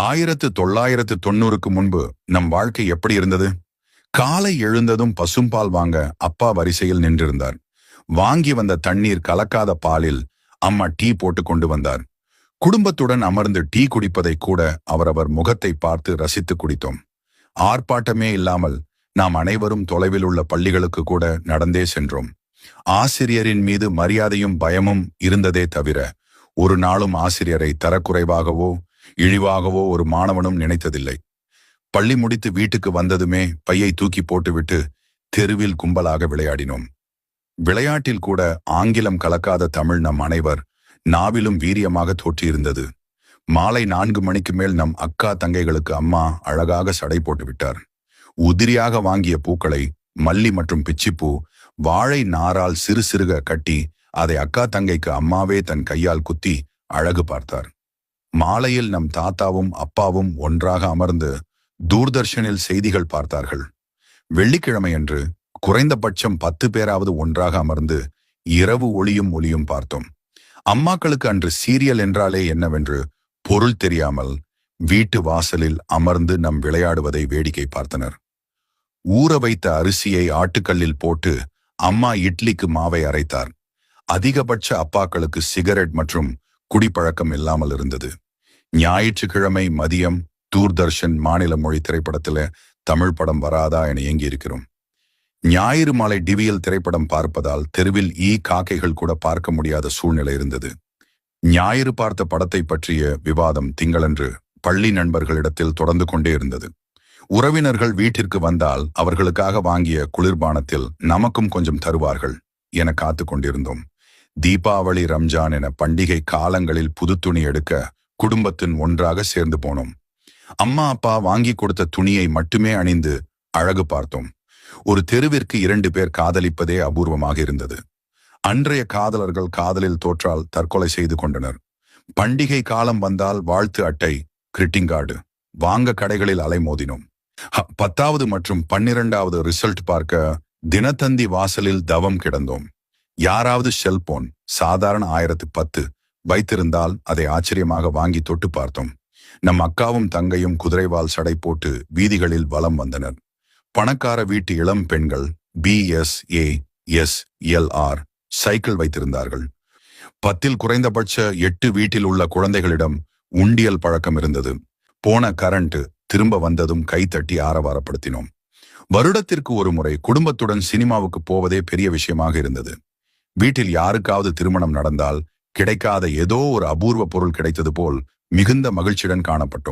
ஆயிரத்து தொள்ளாயிரத்து தொண்ணூறுக்கு முன்பு நம் வாழ்க்கை எப்படி இருந்தது? காலை எழுந்ததும் பசும்பால் வாங்க அப்பா வரிசையில் நின்றிருந்தார். வாங்கி வந்த தண்ணீர் கலக்காத பாலில் அம்மா டீ போட்டு கொண்டு வந்தார். குடும்பத்துடன் அமர்ந்து டீ குடிப்பதை கூட அவரவர் முகத்தை பார்த்து ரசித்து குடித்தோம். ஆர்ப்பாட்டமே இல்லாமல் நாம் அனைவரும் தொலைவில் உள்ள பள்ளிகளுக்கு கூட நடந்தே சென்றோம். ஆசிரியரின் மீது மரியாதையும் பயமும் இருந்ததே தவிர ஒரு நாளும் ஆசிரியரை தரக்குறைவாகவோ இழிவாகவோ ஒரு மாணவனும் நினைத்ததில்லை. பள்ளி முடித்து வீட்டுக்கு வந்ததுமே பையை தூக்கி போட்டுவிட்டு தெருவில் கும்பலாக விளையாடினோம். விளையாட்டில் கூட ஆங்கிலம் கலக்காத தமிழ் நம் அனைவர் நாவிலும் வீரியமாக தோற்றியிருந்தது. மாலை நான்கு மணிக்கு மேல் நம் அக்கா தங்கைகளுக்கு அம்மா அழகாக சடை போட்டுவிட்டார். உதிரியாக வாங்கிய பூக்களை மல்லி மற்றும் பிச்சிப்பூ வாழை நாரால் சிறு சிறுக கட்டி அதை அக்கா தங்கைக்கு அம்மாவே தன் கையால் குத்தி அழகு பார்த்தார். மாலையில் நம் தாத்தாவும் அப்பாவும் ஒன்றாக அமர்ந்து தூர்தர்ஷனில் செய்திகள் பார்த்தார்கள். வெள்ளிக்கிழமையன்று குறைந்தபட்சம் பத்து பேராவது ஒன்றாக அமர்ந்து இரவு ஒளியும் ஒளியும் பார்த்தோம். அம்மாக்களுக்கு அன்று சீரியல் என்றாலே என்னவென்று பொருள் தெரியாமல் வீட்டு வாசலில் அமர்ந்து நம் விளையாடுவதை வேடிக்கை பார்த்தனர். ஊற வைத்த அரிசியை ஆட்டுக்கல்லில் போட்டு அம்மா இட்லிக்கு மாவை அரைத்தார். அதிகபட்ச அப்பாக்களுக்கு சிகரெட் மற்றும் குடிப்பழக்கம் இல்லாமல் இருந்தது. ஞாயிற்றுக்கிழமை மதியம் தூர்தர்ஷன் மாநில மொழி திரைப்படத்தில் தமிழ் படம் வராதா என இயங்கி இருக்கிறோம். ஞாயிறு மாலை டிவியல் திரைப்படம் பார்ப்பதால் தெருவில் ஈ காக்கைகள் கூட பார்க்க முடியாத சூழ்நிலை இருந்தது. ஞாயிறு பார்த்த படத்தை பற்றிய விவாதம் திங்களன்று பள்ளி நண்பர்களிடத்தில் தொடர்ந்து கொண்டே இருந்தது. உறவினர்கள் வீட்டிற்கு வந்தால் அவர்களுக்காக வாங்கிய குளிர்பானத்தில் நமக்கும் கொஞ்சம் தருவார்கள் என காத்து கொண்டிருந்தோம். தீபாவளி ரம்ஜான் என பண்டிகை காலங்களில் புது துணி எடுக்க குடும்பத்தின் ஒன்றாக சேர்ந்து போனோம். அம்மா அப்பா வாங்கி கொடுத்த துணியை மட்டுமே அணிந்து அழகு பார்த்தோம். ஒரு தெருவிற்கு இரண்டு பேர் காதலிப்பதே அபூர்வமாக இருந்தது. அன்றைய காதலர்கள் காதலில் தோற்றால் தற்கொலை செய்து கொண்டனர். பண்டிகை காலம் வந்தால் வாழ்த்து அட்டை கிரிட்டிங் கார்டு வாங்க கடைகளில் அலைமோதினோம் பத்தாவது மற்றும் பன்னிரண்டாவது ரிசல்ட் பார்க்க தினத்தந்தி வாசலில் தவம் கிடந்தோம். யாராவது செல்போன் சாதாரண ஆயிரத்து பத்து வைத்திருந்தால் அதை ஆச்சரியமாக வாங்கி தொட்டு பார்த்தோம். நம் அக்காவும் தங்கையும் குதிரைவால் சடை போட்டு வீதிகளில் வலம் வந்தனர். பணக்கார வீட்டு இளம் பெண்கள் B S A S L R cycle வைத்திருந்தார்கள். பத்தில் குறைந்தபட்ச எட்டு வீட்டில் உள்ள குழந்தைகளிடம் உண்டியல் பழக்கம் இருந்தது. போன கரண்ட் திரும்ப வந்ததும் கைத்தட்டி ஆரவாரப்படுத்தினோம். வருடத்திற்கு ஒரு முறை குடும்பத்துடன் சினிமாவுக்கு போவதே பெரிய விஷயமாக இருந்தது. வீட்டில் யாருக்காவது திருமணம் நடந்தால் கிடைக்காத ஏதோ ஒரு அபூர்வ பொருள் கிடைத்தது போல் மிகுந்த மகிழ்ச்சியுடன் காணப்பட்டோம்.